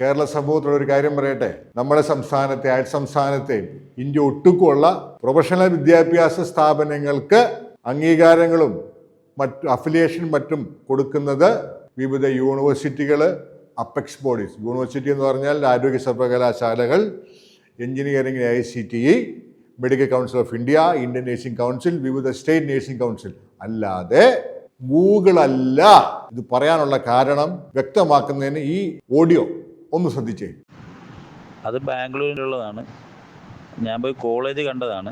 കേരള സമൂഹത്തോട് ഒരു കാര്യം പറയട്ടെ? നമ്മുടെ സംസ്ഥാനത്തെ അയൽ സംസ്ഥാനത്തെയും ഇന്ത്യ ഒട്ടുക്കുമുള്ള പ്രൊഫഷണൽ വിദ്യാഭ്യാസ സ്ഥാപനങ്ങൾക്ക് അംഗീകാരങ്ങളും മറ്റു അഫിലിയേഷൻ മറ്റും കൊടുക്കുന്നത് വിവിധ യൂണിവേഴ്സിറ്റികൾ അപ്പെക്സ് ബോഡീസ് യൂണിവേഴ്സിറ്റി എന്ന് പറഞ്ഞാൽ ആരോഗ്യ സർവകലാശാലകൾ engineering I C T E medical council of India Indian nursing council വിവിധ സ്റ്റേറ്റ് നേഴ്സിംഗ് കൗൺസിൽ. അല്ലാതെ ഗൂഗിൾ അല്ല ഇത് പറയാനുള്ള കാരണം വ്യക്തമാക്കുന്നതിന് ഈ ഓഡിയോ ഒന്ന് ശ്രദ്ധിച്ചേ. അത് ബാംഗ്ലൂരിലുള്ളതാണ്. ഞാൻ പോയി കോളേജ് കണ്ടതാണ്.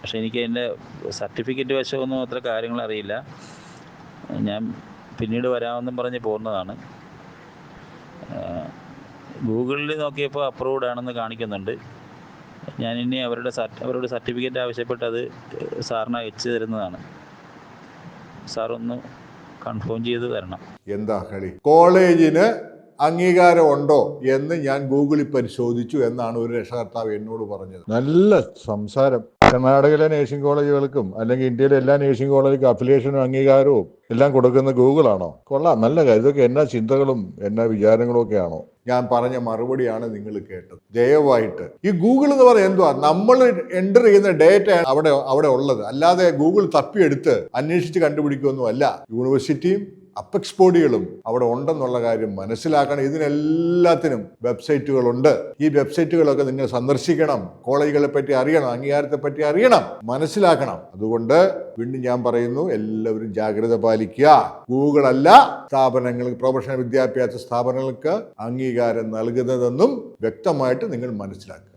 പക്ഷെ എനിക്ക് അതിന്റെ സർട്ടിഫിക്കറ്റ് വശമൊന്നും അത്ര കാര്യങ്ങൾ അറിയില്ല. ഞാൻ പിന്നീട് വരാമെന്നും പറഞ്ഞ് പോകുന്നതാണ്. ഗൂഗിളിൽ നോക്കിയപ്പോൾ അപ്രൂവ്ഡ് ആണെന്ന് കാണിക്കുന്നുണ്ട്. ഞാൻ ഇനി അവരുടെ സർട്ടി അവരോട് സർട്ടിഫിക്കറ്റ് ആവശ്യപ്പെട്ട് അത് സാറിന് അയച്ചു തരുന്നതാണ്. സാറൊന്ന് കൺഫേം ചെയ്ത് തരണം. എന്താ കളി? കോളേജിന് അംഗീകാരം ഉണ്ടോ എന്ന് ഞാൻ ഗൂഗിളിൽ പരിശോധിച്ചു എന്നാണ് ഒരു രക്ഷകർത്താവ് എന്നോട് പറഞ്ഞത്. നല്ല സംസാരം. കർണാടകയിലെ നേഴ്സിംഗ് കോളേജുകൾക്കും അല്ലെങ്കിൽ ഇന്ത്യയിലെ എല്ലാ നേഴ്സിംഗ് കോളേജുകൾക്കും അഫിലിയേഷനും അംഗീകാരവും എല്ലാം കൊടുക്കുന്ന ഗൂഗിളാണോ? കൊള്ളാം. നല്ല കാര്യം. ഇതൊക്കെ എന്നാ ചിന്തകളും എന്നാ വിചാരങ്ങളും ഒക്കെ ആണോ ഞാൻ പറഞ്ഞ മറുപടിയാണ് നിങ്ങൾ കേട്ടത്. ദയവായിട്ട്. ഈ ഗൂഗിൾ എന്ന് പറയുന്നത് എന്തുവാ? നമ്മൾ എന്റർ ചെയ്യുന്ന ഡേറ്റ അവിടെ അവിടെ ഉള്ളത്. അല്ലാതെ ഗൂഗിൾ തപ്പിയെടുത്ത് അന്വേഷിച്ച് കണ്ടുപിടിക്കുകയൊന്നും അല്ല യൂണിവേഴ്സിറ്റിയും അപ്പെക്സ് ബോഡികളും അവിടെ ഉണ്ടെന്നുള്ള കാര്യം മനസ്സിലാക്കണം. ഇതിനെല്ലാത്തിനും വെബ്സൈറ്റുകളുണ്ട്. ഈ വെബ്സൈറ്റുകളൊക്കെ നിങ്ങൾ സന്ദർശിക്കണം. കോളേജുകളെ പറ്റി അറിയണം. അംഗീകാരത്തെ പറ്റി അറിയണം. മനസ്സിലാക്കണം. അതുകൊണ്ട് വീണ്ടും ഞാൻ പറയുന്നു എല്ലാവരും ജാഗ്രത പാലിക്കുക. ഗൂഗിൾ അല്ല സ്ഥാപനങ്ങൾക്ക് പ്രൊഫഷണൽ വിദ്യാഭ്യാസ സ്ഥാപനങ്ങൾക്ക് അംഗീകാരം നൽകുന്നതെന്നും വ്യക്തമായിട്ട് നിങ്ങൾ മനസ്സിലാക്കുക.